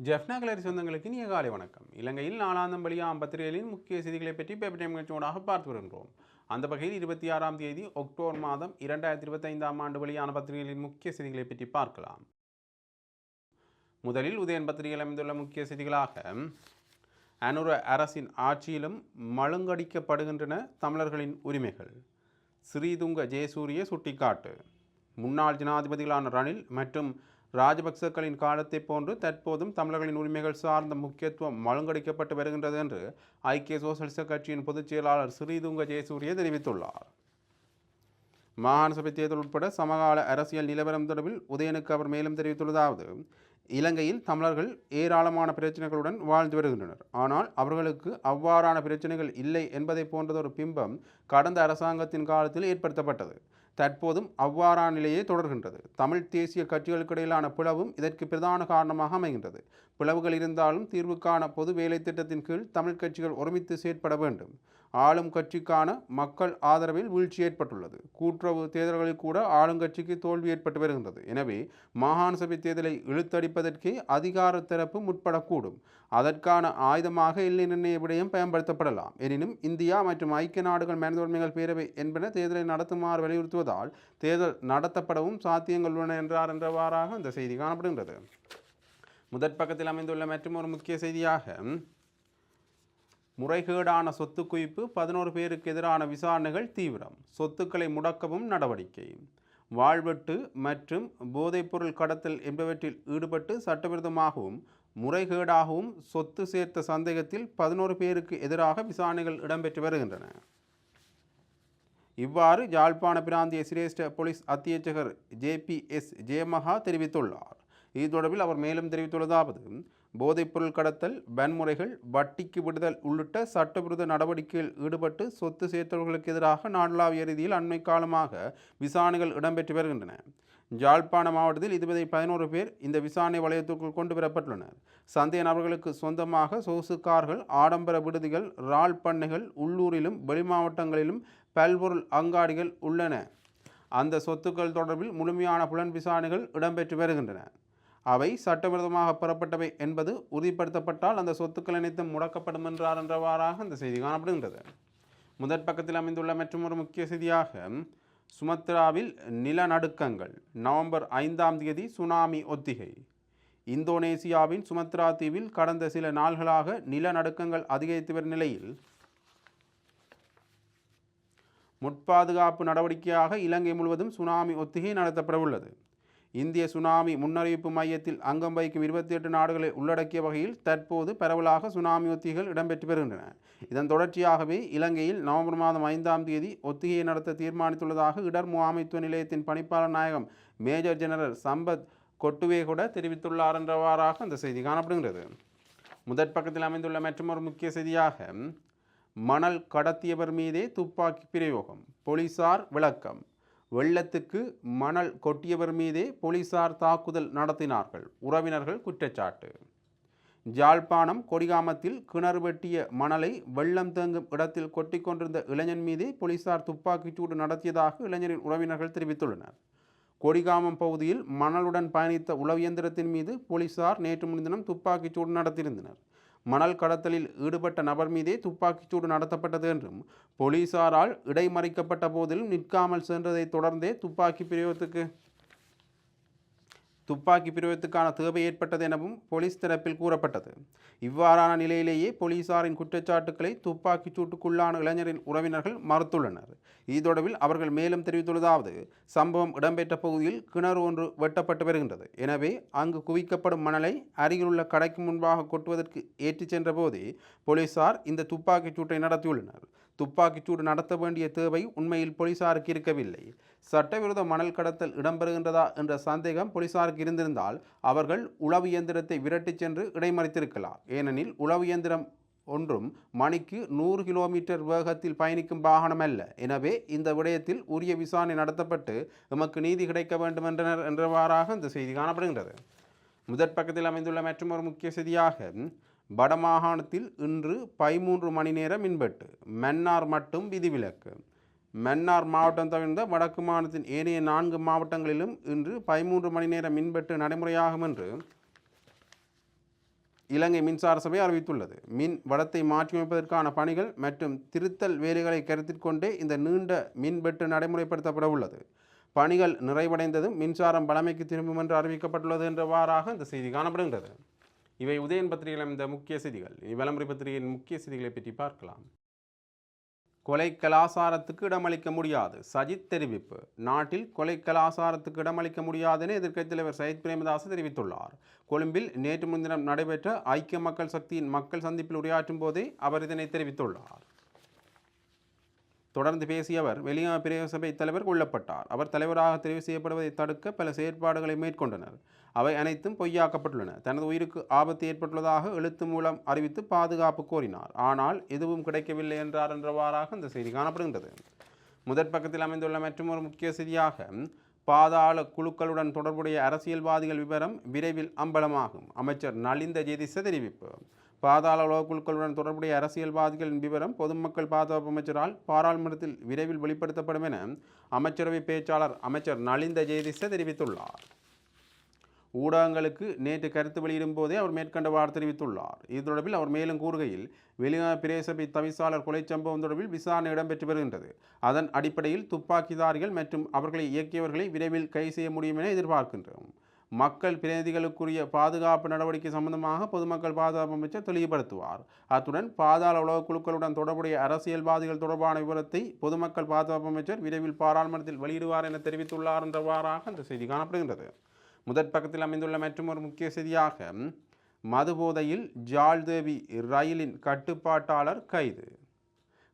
ஜெஃப்னா கலரி சொந்தங்களுக்கு இனிய காலை வணக்கம். இலங்கையில் நாலாந்தம் வெளியாம் பத்திரிகைகளின் முக்கிய செய்திகளை பற்றி பேப்பர் டைம் நிகழ்ச்சியோடாக பார்த்து வருகின்றோம். அந்த வகையில் இருபத்தி ஆறாம் தேதி அக்டோபர் மாதம் இரண்டாயிரத்தி இருபத்தைந்தாம் ஆண்டு வெளியான பத்திரிகைகளின் முக்கிய செய்திகளை பற்றி பார்க்கலாம். முதலில் உதயன் பத்திரிகையில் அமைந்துள்ள முக்கிய செய்திகளாக அனுர அரசின் ஆட்சியிலும் மழுங்கடிக்கப்படுகின்றன தமிழர்களின் உரிமைகள். ஸ்ரீதுங்க ஜெயசூரிய சுட்டிக்காட்டு. முன்னாள் ஜனாதிபதிகளான ரணில் மற்றும் ராஜபக்சக்களின் காலத்தை போன்று தற்போதும் தமிழர்களின் உரிமைகள் சார்ந்த முக்கியத்துவம் மழுங்கடிக்கப்பட்டு வருகின்றது என்று ஐக்கிய சோசலிச கட்சியின் பொதுச் செயலாளர் ஸ்ரீதுங்க ஜெயசூரிய தெரிவித்துள்ளார். மாகாண சபை தேர்தல் உட்பட சமகால அரசியல் நிலவரம் தொடர்பில் உதயனுக்கு அவர் மேலும் தெரிவித்துள்ளதாவது இலங்கையில் தமிழர்கள் ஏராளமான பிரச்சனைகளுடன் வாழ்ந்து வருகின்றனர். ஆனால் அவர்களுக்கு அவ்வாறான பிரச்சனைகள் இல்லை என்பதை போன்றதொரு பிம்பம் கடந்த அரசாங்கத்தின் காலத்தில் ஏற்படுத்தப்பட்டது. தற்போதும் அவ்வாறான நிலையே தொடர்கின்றது. தமிழ் தேசிய கட்சிகளுக்கு இடையிலான பிளவும் இதற்கு பிரதான காரணமாக அமைகின்றது. பிளவுகள் இருந்தாலும் தீர்வுக்கான பொது வேலை திட்டத்தின் கீழ் தமிழ் கட்சிகள் ஒருமித்து செயற்பட வேண்டும். ஆளும் கட்சிக்கான மக்கள் ஆதரவில் வீழ்ச்சி ஏற்பட்டுள்ளது. கூட்டுறவு தேர்தல்களில் கூட ஆளுங்கட்சிக்கு தோல்வி ஏற்பட்டு வருகின்றது. எனவே மாகாண சபை தேர்தலை இழுத்தடிப்பதற்கே அதிகார தரப்பு முற்படக்கூடும். அதற்கான ஆயுதமாக எல்லை நிர்ணய விடயம் பயன்படுத்தப்படலாம். எனினும் இந்தியா மற்றும் ஐக்கிய நாடுகள் மனித பேரவை என்பன தேர்தலை நடத்துமாறு வலியுறுத்துவதால் தேர்தல் நடத்தப்படவும் சாத்தியங்கள் உள்ளன என்றார் என்றவாறாக அந்த செய்தி காணப்படுகின்றது. முதற் பக்கத்தில் அமைந்துள்ள மற்றும் ஒரு முக்கிய செய்தியாக முறைகேடான சொத்து குவிப்பு பதினோரு பேருக்கு எதிரான விசாரணைகள் தீவிரம். சொத்துக்களை முடக்கவும் நடவடிக்கை. வாழ்வெட்டு மற்றும் போதைப்பொருள் கடத்தல் என்பவற்றில் ஈடுபட்டு சட்டவிரோதமாகவும் முறைகேடாகவும் சொத்து சேர்த்த சந்தேகத்தில் பதினோரு பேருக்கு எதிராக விசாரணைகள் இடம்பெற்று வருகின்றன. இவ்வாறு யாழ்ப்பாண பிராந்திய சிரேஷ்ட போலீஸ் அத்தியட்சகர் ஜேபிஎஸ் ஜெயமகா தெரிவித்துள்ளார். இது தொடர்பில் அவர் மேலும் தெரிவித்துள்ளதாவது போதைப்பொருள் கடத்தல் வன்முறைகள் வட்டிக்கு விடுதல் உள்ளிட்ட சட்டவிரோத நடவடிக்கையில் ஈடுபட்டு சொத்து சேர்த்தவர்களுக்கு எதிராக நாடளாவிய ரீதியில் அண்மை காலமாக விசாரணைகள் இடம்பெற்று வருகின்றன. ஜாழ்ப்பாண மாவட்டத்தில் இதுவரை பதினோரு பேர் இந்த விசாரணை வலயத்திற்குள் கொண்டு வரப்பட்டுள்ளனர். சந்தேக நபர்களுக்கு சொந்தமாக சொகுசு கார்கள் ஆடம்பர விடுதிகள் இறால் பண்ணைகள் உள்ளூரிலும் வெளிமாவட்டங்களிலும் பல்பொருள் அங்காடிகள் உள்ளன. அந்த சொத்துக்கள் தொடர்பில் முழுமையான புலன் விசாரணைகள் இடம்பெற்று வருகின்றன. அவை சட்டவிரோதமாக பெறப்பட்டவை என்பது உறுதிப்படுத்தப்பட்டால் அந்த சொத்துக்கள் அனைத்தும் முடக்கப்படும் என்றார் என்றவாறாக அந்த செய்தி காணப்படுகின்றது. முதற் பக்கத்தில் அமைந்துள்ள மற்றும் ஒரு முக்கிய செய்தியாக சுமத்ராவில் நிலநடுக்கங்கள். நவம்பர் ஐந்தாம் தேதி சுனாமி ஒத்திகை. இந்தோனேசியாவின் சுமத்ரா தீவில் கடந்த சில நாள்களாக நிலநடுக்கங்கள் அதிகரித்து வரும் நிலையில் முட்பாதுகாப்பு நடவடிக்கையாக இலங்கை முழுவதும் சுனாமி ஒத்திகை நடத்தப்பட உள்ளது இந்திய சுனாமி முன்னறிவிப்பு மையத்தில் அங்கம் வகிக்கும் இருபத்தி எட்டு நாடுகளை உள்ளடக்கிய வகையில் தற்போது பரவலாக சுனாமி ஒத்திகைகள் இடம்பெற்று வருகின்றன இதன் தொடர்ச்சியாகவே இலங்கையில் நவம்பர் மாதம் ஐந்தாம் தேதி ஒத்திகையை நடத்த தீர்மானித்துள்ளதாக இடர் முகாமைத்துவ நிலையத்தின் பணிப்பாளர் நாயகம் மேஜர் ஜெனரல் சம்பத் கொட்டுவே கூட தெரிவித்துள்ளார் என்றவாறாக அந்த செய்தி காணப்படுகிறது முதற் பக்கத்தில் அமைந்துள்ள மற்றொரு முக்கிய செய்தியாக மணல் கடத்தியவர் மீதே துப்பாக்கி பிரயோகம் போலீசார் விளக்கம். வெள்ளத்துக்கு மணல் கொட்டியவர் மீதே போலீசார் தாக்குதல் நடத்தினார்கள். உறவினர்கள் குற்றச்சாட்டு. ஜாழ்ப்பாணம் கொடிகாமத்தில் கிணறு வெட்டிய மணலை வெள்ளம் தேங்கும் இடத்தில் கொட்டி கொண்டிருந்த இளைஞன் மீதே போலீசார் துப்பாக்கிச்சூடு நடத்தியதாக இளைஞரின் உறவினர்கள் தெரிவித்துள்ளனர். கொடிகாமம் பகுதியில் மணலுடன் பயணித்த உளவியந்திரத்தின் மீது போலீசார் நேற்று முன்தினம் துப்பாக்கிச்சூடு நடத்தியிருந்தனர். மணல் கடத்தலில் ஈடுபட்ட நபர் மீதே துப்பாக்கிச்சூடு நடத்தப்பட்டது என்றும் போலீசாரால் இடைமறிக்கப்பட்ட போதிலும் நிற்காமல் சென்றதை தொடர்ந்தே துப்பாக்கி பிரயோகத்துக்கு துப்பாக்கி பிரிவத்துக்கான தேவை ஏற்பட்டது எனவும் போலீஸ் தரப்பில் கூறப்பட்டது. இவ்வாறான நிலையிலேயே போலீசாரின் குற்றச்சாட்டுக்களை துப்பாக்கிச் சூட்டுக்குள்ளான இளைஞரின் உறவினர்கள் மறுத்துள்ளனர். இது தொடர்பில் அவர்கள் மேலும் தெரிவித்துள்ளதாவது சம்பவம் இடம்பெற்ற பகுதியில் கிணறு ஒன்று வெட்டப்பட்டு வருகின்றது. எனவே அங்கு குவிக்கப்படும் மணலை அருகிலுள்ள கடைக்கு முன்பாக கொட்டுவதற்கு ஏற்றிச் சென்ற போதே போலீசார் இந்த துப்பாக்கிச் சூட்டை நடத்தியுள்ளனர். துப்பாக்கிச்சூடு நடத்த வேண்டிய தேவை உண்மையில் போலீசாருக்கு இருக்கவில்லை. சட்டவிரோத மணல் கடத்தல் இடம்பெறுகின்றதா என்ற சந்தேகம் போலீசாருக்கு இருந்திருந்தால் அவர்கள் உளவு இயந்திரத்தை விரட்டிச் சென்று இடைமறித்திருக்கலாம். ஏனெனில் உளவு இயந்திரம் ஒன்றும் மணிக்கு நூறு கிலோமீட்டர் வேகத்தில் பயணிக்கும் வாகனம் அல்ல. எனவே இந்த விடயத்தில் உரிய விசாரணை நடத்தப்பட்டு எமக்கு நீதி கிடைக்க வேண்டும் என்றனர் என்றவாறாக இந்த செய்தி காணப்படுகின்றது. முதற் பக்கத்தில் அமைந்துள்ள மற்றொரு முக்கிய செய்தியாக வடமாகாணத்தில் இன்று பதிமூன்று மணி நேர மின்வெட்டு. மன்னார் மட்டும் விதிவிலக்கு. மன்னார் மாவட்டம் தவிர்ந்த வடக்கு மாநிலத்தின் ஏனைய நான்கு மாவட்டங்களிலும் இன்று பதிமூன்று மணி நேர மின்வெட்டு நடைமுறையாகும் என்று இலங்கை மின்சார சபை அறிவித்துள்ளது. மின் வடத்தை மாற்றியமைப்பதற்கான பணிகள் மற்றும் திருத்தல் வேலைகளை கருத்தில் கொண்டே இந்த நீண்ட மின்வெட்டு நடைமுறைப்படுத்தப்பட உள்ளது. பணிகள் நிறைவடைந்ததும் மின்சாரம் பழமைக்கு திரும்பும் என்று அறிவிக்கப்பட்டுள்ளது என்றவாறாக இந்த செய்தி காணப்படுகின்றது. இவை உதயன் பத்திரிகையில் இந்த முக்கிய செய்திகள். இனி விளம்பரி பத்திரிகையின் முக்கிய செய்திகளை பற்றி பார்க்கலாம். கொலை கலாசாரத்துக்கு இடமளிக்க முடியாது. சஜித் தெரிவிப்பு. நாட்டில் கொலை கலாசாரத்துக்கு இடமளிக்க முடியாது என எதிர்க்கட்சித் தலைவர் சயித் பிரேமதாஸ் தெரிவித்துள்ளார். கொழும்பில் நேற்று முன்தினம் நடைபெற்ற ஐக்கிய மக்கள் சக்தியின் மக்கள் சந்திப்பில் உரையாற்றும் போதே அவர் இதனை தெரிவித்துள்ளார். தொடர்ந்து பேசிய அவர் வெளியா பிரதேச சபை தலைவர் கொல்லப்பட்டார். அவர் தலைவராக தெரிவு செய்யப்படுவதை தடுக்க பல செயற்பாடுகளை மேற்கொண்டனர். அவை அனைத்தும் பொய்யாக்கப்பட்டுள்ளன. தனது உயிருக்கு ஆபத்து ஏற்பட்டுள்ளதாக எழுத்து மூலம் அறிவித்து பாதுகாப்பு கோரினார். ஆனால் எதுவும் கிடைக்கவில்லை என்றார் என்றவாறாக இந்த செய்தி காணப்படுகின்றது. முதற் பக்கத்தில் அமைந்துள்ள மற்றொரு முக்கிய செய்தியாக பாதாள குழுக்களுடன் தொடர்புடைய அரசியல்வாதிகள் விவரம் விரைவில் அம்பலமாகும். அமைச்சர் நலிந்த ஜெதிச தெரிவிப்பு. பாதாள உலகக்குழுக்களுடன் தொடர்புடைய அரசியல்வாதிகளின் விவரம் பொதுமக்கள் பாதுகாப்பு அமைச்சரால் பாராளுமன்றத்தில் விரைவில் வெளிப்படுத்தப்படும் என அமைச்சரவை பேச்சாளர் அமைச்சர் நலிந்த ஜெயதிச தெரிவித்துள்ளார். ஊடகங்களுக்கு நேற்று கருத்து வெளியிடும் போதே அவர் மேற்கண்டவாறு தெரிவித்துள்ளார். இது தொடர்பில் அவர் மேலும் கூறுகையில் வெளிநாடு பிரேசபை தவிசாளர் கொலை சம்பவம் தொடர்பில் விசாரணை இடம்பெற்று வருகின்றது. அதன் அடிப்படையில் துப்பாக்கிதாரிகள் மற்றும் அவர்களை இயக்கியவர்களை விரைவில் கைது செய்ய முடியும் என எதிர்பார்க்கின்றோம். மக்கள் பிரதிநிதிகளுக்குரிய பாதுகாப்பு நடவடிக்கை சம்பந்தமாக பொதுமக்கள் பாதுகாப்பு அமைச்சர் தெளிவுபடுத்துவார். அத்துடன் பாதாள உலக குழுக்களுடன் தொடர்புடைய அரசியல்வாதிகள் தொடர்பான விவரத்தை பொதுமக்கள் பாதுகாப்பு அமைச்சர் விரைவில் பாராளுமன்றத்தில் வெளியிடுவார் என தெரிவித்துள்ளார் என்றவாறாக அந்த செய்தி காணப்படுகின்றது. முதற் பக்கத்தில் அமைந்துள்ள மற்றும் ஒரு முக்கிய செய்தியாக மதுபோதையில் ஜால்தேவி ரயிலின் கட்டுப்பாட்டாளர் கைது.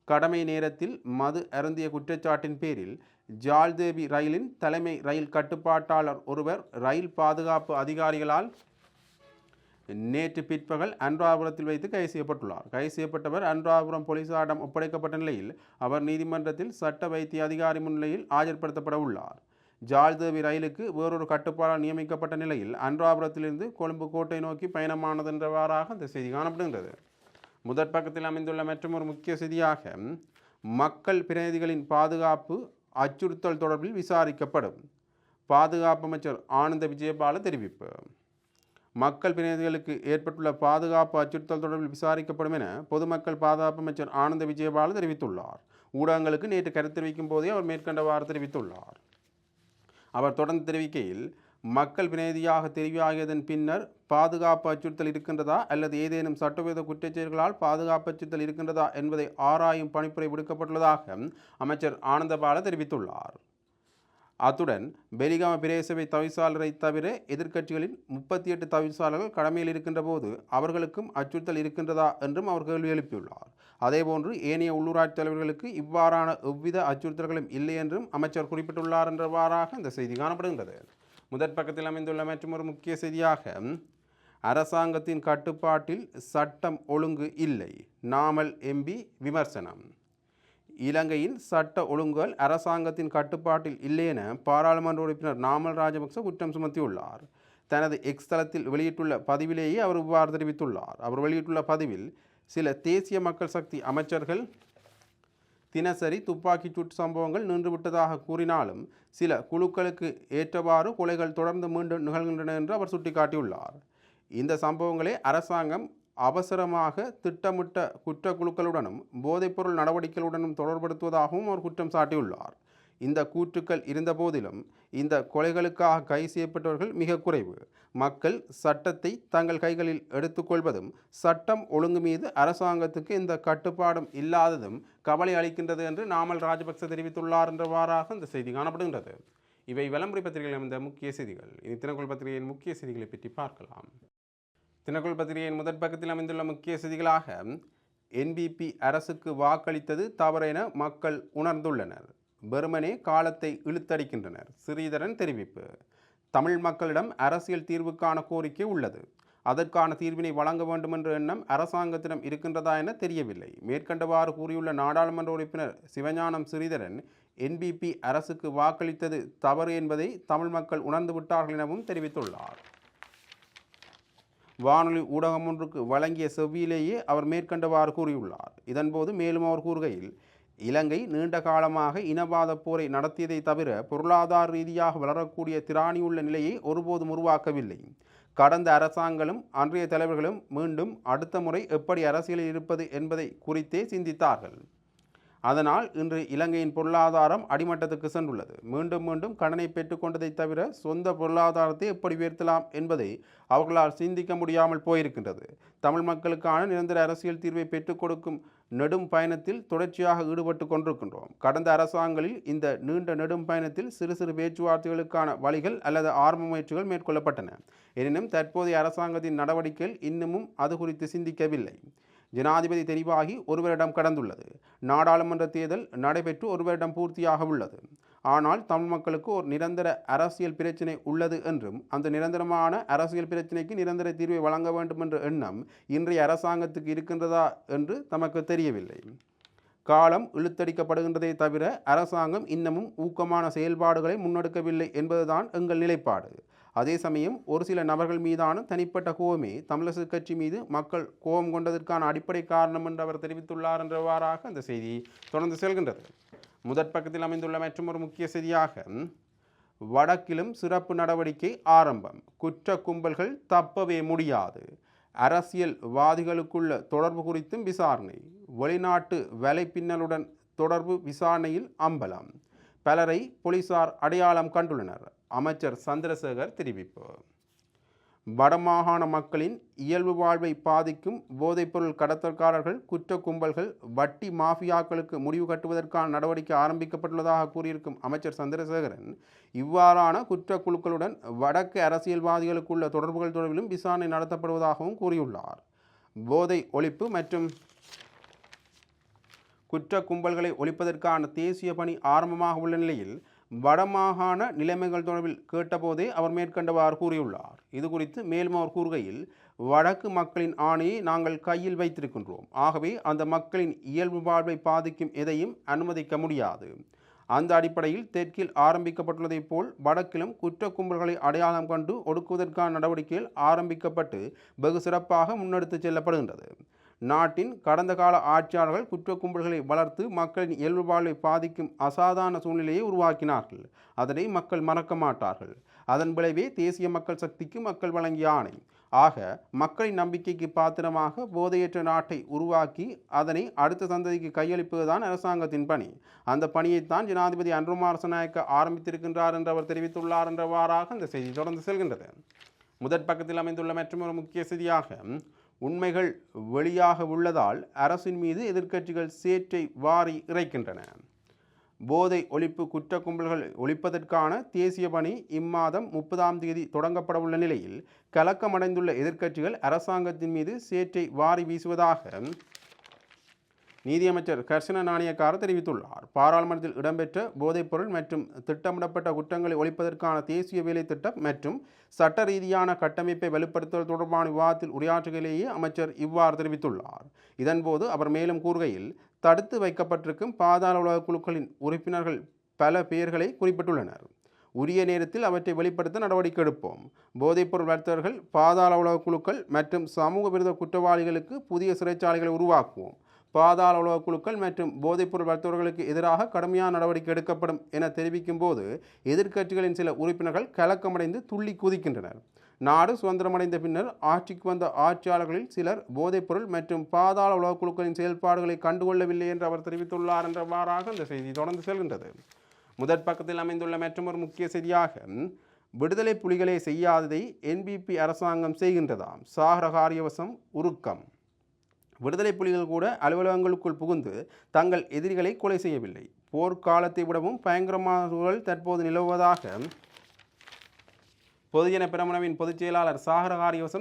கடமை நேரத்தில் மது அருந்திய குற்றச்சாட்டின் பேரில் ஜால்தேவி ரயிலின் தலைமை ரயில் கட்டுப்பாட்டாளர் ஒருவர் ரயில் பாதுகாப்பு அதிகாரிகளால் நேற்று பிற்பகல் அன்றாபுரத்தில் வைத்து கைது செய்யப்பட்டுள்ளார். கைது செய்யப்பட்டவர் அன்றாபுரம் போலீசாரிடம் ஒப்படைக்கப்பட்ட நிலையில் அவர் நீதிமன்றத்தில் சட்ட வைத்திய அதிகாரி முன்னிலையில் ஆஜர்படுத்தப்பட உள்ளார். ஜால்தேவி ரயிலுக்கு வேறொரு கட்டுப்பாடால் நியமிக்கப்பட்ட நிலையில் அன்றாபுரத்திலிருந்து கொழும்பு கோட்டை நோக்கி பயணமானது என்றவாறாக இந்த செய்தி காணப்படுகின்றது. முதற் பக்கத்தில் அமைந்துள்ள மற்றொரு முக்கிய செய்தியாக மக்கள் பிரதிநிதிகளின் பாதுகாப்பு அச்சுறுத்தல் தொடர்பில் விசாரிக்கப்படும். பாதுகாப்பு அமைச்சர் ஆனந்த விஜயபால தெரிவிப்பு. மக்கள் பிரதிநிதிகளுக்கு ஏற்பட்டுள்ள பாதுகாப்பு அச்சுறுத்தல் தொடர்பில் விசாரிக்கப்படும் என பொதுமக்கள் பாதுகாப்பு அமைச்சர் ஆனந்த விஜயபால தெரிவித்துள்ளார். ஊடகங்களுக்கு நேற்று கருத்து தெரிவிக்கும் போதே அவர் மேற்கண்டவாறு தெரிவித்துள்ளார். அவர் தொடர்ந்து தெரிவிக்கையில் மக்கள் பிரதிநிதியாக தெரிவாகியதன் பின்னர் பாதுகாப்பு அச்சுறுத்தல் இருக்கின்றதா அல்லது ஏதேனும் சட்டவிரோத குற்றச்செயல்களால் பாதுகாப்பு அச்சுறுத்தல் இருக்கின்றதா என்பதை ஆராயும் பணிப்புரை விடுக்கப்பட்டுள்ளதாக அமைச்சர் ஆனந்தபால தெரிவித்துள்ளார். அத்துடன் பெலிகாம பிரதேசபை தவிசாளரை தவிர எதிர்க்கட்சிகளின் முப்பத்தி எட்டு தவிசாளர்கள் கடமையில் இருக்கின்ற போது அவர்களுக்கும் அச்சுறுத்தல் இருக்கின்றதா என்றும் அவர் கேள்வி எழுப்பியுள்ளார். அதேபோன்று ஏனைய உள்ளூராட்சி தலைவர்களுக்கு இவ்வாறான எவ்வித அச்சுறுத்தல்களும் இல்லை என்றும் அமைச்சர் குறிப்பிட்டுள்ளார் என்றவாறாக இந்த செய்தி காணப்படுகின்றது. முதற் பக்கத்தில் அமைந்துள்ள மற்றொரு முக்கிய செய்தியாக அரசாங்கத்தின் கட்டுப்பாட்டில் சட்டம் ஒழுங்கு இல்லை. நாமல் எம்பி விமர்சனம். இலங்கையின் சட்ட ஒழுங்குகள் அரசாங்கத்தின் கட்டுப்பாட்டில் இல்லை என பாராளுமன்ற உறுப்பினர் நாமல் ராஜபக்ச குற்றம் சுமத்தியுள்ளார். தனது எக்ஸ் தளத்தில் வெளியிட்டுள்ள பதிவிலேயே அவர் இவ்வாறு தெரிவித்துள்ளார். அவர் வெளியிட்டுள்ள பதிவில் சில தேசிய மக்கள் சக்தி அமைச்சர்கள் தினசரி துப்பாக்கிச்சூட்டு சம்பவங்கள் நின்றுவிட்டதாக கூறினாலும் சில குழுக்களுக்கு ஏற்றவாறு கொலைகள் தொடர்ந்து மீண்டும் நிகழ்கின்றன என்று அவர் சுட்டிக்காட்டியுள்ளார். இந்த சம்பவங்களை அரசாங்கம் அவசரமாக திட்டமிட்ட குற்றக்குழுக்களுடனும் போதைப்பொருள் நடவடிக்கைகளுடனும் தொடர்படுத்துவதாகவும் அவர் குற்றம் சாட்டியுள்ளார். இந்த கூற்றுக்கள் இருந்தபோதிலும் இந்த கொலைகளுக்காக கை செய்யப்பட்டவர்கள் மிக குறைவு. மக்கள் சட்டத்தை தங்கள் கைகளில் எடுத்துக்கொள்வதும் சட்டம் ஒழுங்கு மீது அரசாங்கத்துக்கு இந்த கட்டுப்பாடும் இல்லாததும் கவலை அளிக்கின்றது என்று நாமல் ராஜபக்ச தெரிவித்துள்ளார் என்றவாறாக இந்த செய்தி காணப்படுகின்றது. இவை விளம்பரி பத்திரிகையில் அமைந்த முக்கிய செய்திகள். இனி தினக்குள் பத்திரிகையின் முக்கிய செய்திகளை பற்றி பார்க்கலாம். தினக்குள் பத்திரிகையின் முதற் பக்கத்தில் அமைந்துள்ள முக்கிய செய்திகளாக என்பிபி அரசுக்கு வாக்களித்தது தவறென மக்கள் உணர்ந்துள்ளனர். வெறுமனே காலத்தை இழுத்தடிக்கின்றனர். ஸ்ரீதரன் தெரிவிப்பு. தமிழ் மக்களிடம் அரசியல் தீர்வுக்கான கோரிக்கை உள்ளது. அதற்கான தீர்வினை வழங்க வேண்டும் என்ற எண்ணம் அரசாங்கத்திடம் இருக்கின்றதா என தெரியவில்லை. மேற்கண்டவாறு கூறியுள்ள நாடாளுமன்ற உறுப்பினர் சிவஞானம் ஸ்ரீதரன் என்பிபி அரசுக்கு வாக்களித்தது தவறு என்பதை தமிழ் மக்கள் உணர்ந்து விட்டார்கள் எனவும் தெரிவித்துள்ளார். வானொலி ஊடகம் ஒன்றுக்கு வழங்கிய செவ்வியிலேயே அவர் மேற்கண்டவாறு கூறியுள்ளார். இதன்போது மேலும் அவர் கூறுகையில் இலங்கை நீண்ட காலமாக இனவாத போரை நடத்தியதை தவிர பொருளாதார ரீதியாக வளரக்கூடிய திராணியுள்ள நிலையை ஒருபோதும் உருவாக்கவில்லை. கடந்த அரசாங்களும் அன்றைய தலைவர்களும் மீண்டும் அடுத்த முறை எப்படி அரசியலில் இருப்பது என்பதை குறித்தே சிந்தித்தார்கள். அதனால் இன்று இலங்கையின் பொருளாதாரம் அடிமட்டத்துக்கு சென்றுள்ளது. மீண்டும் மீண்டும் கடனை பெற்றுக்கொண்டதை தவிர சொந்த பொருளாதாரத்தை எப்படி உயர்த்தலாம் என்பதை அவர்களால் சிந்திக்க முடியாமல் போயிருக்கின்றது. தமிழ் மக்களுக்கான நிரந்தர அரசியல் தீர்வை பெற்றுக் கொடுக்கும் நெடும் பயணத்தில் தொடர்ச்சியாக ஈடுபட்டு கொண்டிருக்கின்றோம். கடந்த அரசாங்கங்களில் இந்த நீண்ட நெடும் பயணத்தில் சிறு சிறு பேச்சுவார்த்தைகளுக்கான வழிகள் அல்லது ஆரம்ப முயற்சிகள் மேற்கொள்ளப்பட்டன. எனினும் தற்போதைய அரசாங்கத்தின் நடவடிக்கைகள் இன்னமும் அது குறித்து சிந்திக்கவில்லை. ஜனாதிபதி தெரிவாகி ஒருவரிடம் கடந்துள்ளது. நாடாளுமன்ற தேர்தல் நடைபெற்று ஒருவரிடம் பூர்த்தியாக உள்ளது ஆனால் தமிழ் மக்களுக்கு ஒரு நிரந்தர அரசியல் பிரச்சினை உள்ளது என்றும் அந்த நிரந்தரமான அரசியல் பிரச்சினைக்கு நிரந்தர தீர்வை வழங்க வேண்டும் என்ற எண்ணம் இன்றைய அரசாங்கத்துக்கு இருக்கின்றதா என்று தமக்கு தெரியவில்லை. காலம் இழுத்தடிக்கப்படுகின்றதே தவிர அரசாங்கம் இன்னமும் ஊக்கமான செயல்பாடுகளை முன்னெடுக்கவில்லை என்பதுதான் எங்கள் நிலைப்பாடு. அதே சமயம் ஒரு சில நபர்கள் மீதான தனிப்பட்ட கோபமே தமிழரசு கட்சி மீது மக்கள் கோபம் கொண்டதற்கான அடிப்படை காரணம் என்று அவர் தெரிவித்துள்ளார் என்றவாறாக அந்த செய்தி தொடர்ந்து செல்கின்றது. முதற் பக்கத்தில் அமைந்துள்ள மற்றும் ஒரு முக்கிய செய்தியாக வடக்கிலும் சிறப்பு நடவடிக்கை ஆரம்பம். குற்ற கும்பல்கள் தப்பவே முடியாது. அரசியல்வாதிகளுக்குள்ள தொடர்பு குறித்தும் விசாரணை. வெளிநாட்டு வலைப்பின்னலுடன் தொடர்பு விசாரணையில் அம்பலம். பலரை போலீசார் அடையாளம் கண்டுள்ளனர். அமைச்சர் சந்திரசேகர் தெரிவிப்பு. வடமாகாண மக்களின் இயல்பு வாழ்வை பாதிக்கும் போதைப்பொருள் கடத்தல்காரர்கள் குற்ற கும்பல்கள் வட்டி மாஃபியாக்களுக்கு முடிவு கட்டுவதற்கான நடவடிக்கை ஆரம்பிக்கப்பட்டுள்ளதாக கூறியிருக்கும் அமைச்சர் சந்திரசேகரன் இவ்வாறான குற்ற குழுக்களுடன் வடக்கு அரசியல்வாதிகளுக்குள்ள தொடர்புகள் தொடர்பிலும் விசாரணை நடத்தப்படுவதாகவும் கூறியுள்ளார். போதை ஒழிப்பு மற்றும் குற்ற கும்பல்களை ஒழிப்பதற்கான தேசிய பணி ஆரம்பமாக உள்ள நிலையில் வடமாகாண நிலைமைகள் தொடர்பில் கேட்டபோதே அவர் மேற்கண்டவாறு கூறியுள்ளார். இது குறித்து மேலும் அவர் கூறுகையில் வடக்கு மக்களின் ஆணையை நாங்கள் கையில் வைத்திருக்கின்றோம். ஆகவே அந்த மக்களின் இயல்பு வாழ்வை பாதிக்கும் எதையும் அனுமதிக்க முடியாது. அந்த அடிப்படையில் தெற்கில் ஆரம்பிக்கப்பட்டுள்ளதைப் போல் வடக்கிலும் குற்ற கும்பல்களை அடையாளம் கண்டு ஒடுக்குவதற்கான நடவடிக்கைகள் ஆரம்பிக்கப்பட்டு வெகு சிறப்பாக முன்னெடுத்துச் செல்லப்படுகின்றது. நாட்டின் கடந்த கால ஆட்சியாளர்கள் குற்ற கும்பல்களை வளர்த்து மக்களின் இயல்பு வாழ்வை பாதிக்கும் அசாதாரண சூழ்நிலையை உருவாக்கினார்கள். அதனை மக்கள் மறக்க மாட்டார்கள். அதன் விளைவே தேசிய மக்கள் சக்திக்கு மக்கள் வழங்கிய ஆணை. ஆக மக்களின் நம்பிக்கைக்கு பாத்திரமாக போதையற்ற நாட்டை உருவாக்கி அதனை அடுத்த சந்ததிக்கு கையளிப்பதுதான் அரசாங்கத்தின் பணி. அந்த பணியைத்தான் ஜனாதிபதி அன்ருமாரசநாயக்க ஆரம்பித்திருக்கின்றார் என்று அவர் தெரிவித்துள்ளார் என்றவாறாக அந்த செய்தி தொடர்ந்து செல்கின்றது. முதற் பக்கத்தில் அமைந்துள்ள மற்றொரு முக்கிய செய்தியாக உண்மைகள் வெளியாக உள்ளதால் அரசின் மீது எதிர்க்கட்சிகள் சேற்றை வாரி இறைக்கின்றன. போதை ஒழிப்பு குற்ற கும்பல்கள் ஒழிப்பதற்கான தேசிய பணி இம்மாதம் முப்பதாம் தேதி தொடங்கப்படவுள்ள நிலையில் கலக்கமடைந்துள்ள எதிர்க்கட்சிகள் அரசாங்கத்தின் மீது சேற்றை வாரி வீசுவதாக நீதியமைச்சர் கர்ஷன நாணயக்கார தெரிவித்துள்ளார். பாராளுமன்றத்தில் இடம்பெற்ற போதைப்பொருள் மற்றும் திட்டமிடப்பட்ட குற்றங்களை ஒழிப்பதற்கான தேசிய வேலை திட்டம் மற்றும் சட்ட ரீதியான கட்டமைப்பை வலுப்படுத்துவது தொடர்பான விவாதத்தில் உரையாற்றுகையிலேயே அமைச்சர் இவ்வாறு தெரிவித்துள்ளார். இதன்போது அவர் மேலும் கூறுகையில் தடுத்து வைக்கப்பட்டிருக்கும் பாதாள உலக குழுக்களின் உறுப்பினர்கள் பல பெயர்களை குறிப்பிட்டுள்ளனர். உரிய நேரத்தில் அவற்றை வெளிப்படுத்த நடவடிக்கை எடுப்போம். போதைப்பொருள் வர்த்தகர்கள் பாதாள உலக குழுக்கள் மற்றும் சமூக விருத குற்றவாளிகளுக்கு புதிய சிறைச்சாலைகளை உருவாக்குவோம். பாதாள உலக குழுக்கள் மற்றும் போதைப்பொருள் வர்த்தகர்களுக்கு எதிராக கடுமையான நடவடிக்கை எடுக்கப்படும் என தெரிவிக்கும் போது எதிர்க்கட்சிகளின் சில உறுப்பினர்கள் கலக்கமடைந்து துள்ளி குதிக்கின்றனர். நாடு சுதந்திரமடைந்த பின்னர் ஆட்சிக்கு வந்த ஆட்சியாளர்களில் சிலர் போதைப்பொருள் மற்றும் பாதாள உலக குழுக்களின் செயல்பாடுகளை கண்டுகொள்ளவில்லை என்று அவர் தெரிவித்துள்ளார் என்றவாறாக அந்த செய்தி தொடர்ந்து செல்கின்றது. முதற் பக்கத்தில் அமைந்துள்ள மற்றொரு முக்கிய செய்தியாக விடுதலை புலிகளை செய்யாததை என்பிபி அரசாங்கம் செய்கின்றதாம். சாகரகாரியவசம் உருக்கம். விடுதலை புலிகள் கூட அலுவலகங்களுக்குள் புகுந்து தங்கள் எதிரிகளை கொலை செய்யவில்லை. போர்க்காலத்தை விடவும் பயங்கரமான சூழல் தற்போது நிலவுவதாக பொதுஜன பிரமணவின் பொதுச் செயலாளர் சாகர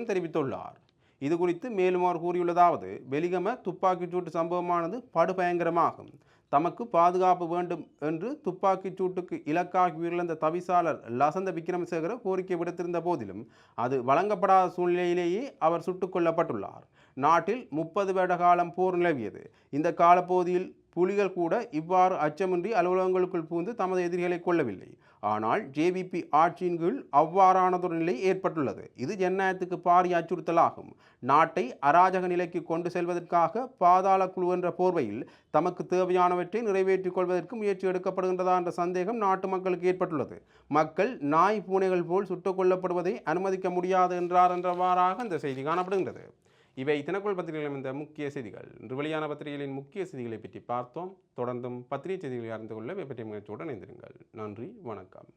தெரிவித்துள்ளார். இது குறித்து மேலும் அவர் கூறியுள்ளதாவது வெலிகம துப்பாக்கிச் சூட்டு சம்பவமானது படுபயங்கரமாகும். தமக்கு பாதுகாப்பு வேண்டும் என்று துப்பாக்கிச் சூட்டுக்கு இலக்காகி உயிரிழந்த தவிசாளர் லசந்த விக்ரமசேகர கோரிக்கை விடுத்திருந்த போதிலும் அது வழங்கப்படாத சூழ்நிலையிலேயே அவர் சுட்டுக் கொல்லப்பட்டுள்ளார். நாட்டில் முப்பது வருட காலம் போர் நிலவியது. இந்த காலப்பகுதியில் புலிகள் கூட இவ்வாறு அச்சமின்றி அலுவலகங்களுக்குள் புகுந்து தமது எதிரிகளை கொள்ளவில்லை ஆனால் ஜேவிபி ஆட்சியின் கீழ் அவ்வாறானதொரு நிலை ஏற்பட்டுள்ளது. இது ஜனநாயகத்துக்கு பாரிய அச்சுறுத்தலாகும். நாட்டை அராஜக நிலைக்கு கொண்டு செல்வதற்காக பாதாள குழு என்ற போர்வையில் தமக்கு தேவையானவற்றை நிறைவேற்றிக் கொள்வதற்கு முயற்சி எடுக்கப்படுகின்றதா என்ற சந்தேகம் நாட்டு மக்களுக்கு ஏற்பட்டுள்ளது. மக்கள் நாய் பூனைகள் போல் சுட்டுக் கொல்லப்படுவதை அனுமதிக்க முடியாது என்றார் என்றவாறாக இந்த செய்தி காணப்படுகின்றது. இவை தினக்குள் பத்திரிகைகளில் இந்த முக்கிய செய்திகள். இன்று வெளியான பத்திரிகைகளின் முக்கிய செய்திகளை பற்றி பார்த்தோம். தொடர்ந்தும் பத்திரிகை செய்திகளை அறிந்து கொள்ள இவை பற்றிய முயற்சியுடன் இணைந்திருங்கள். நன்றி. வணக்கம்.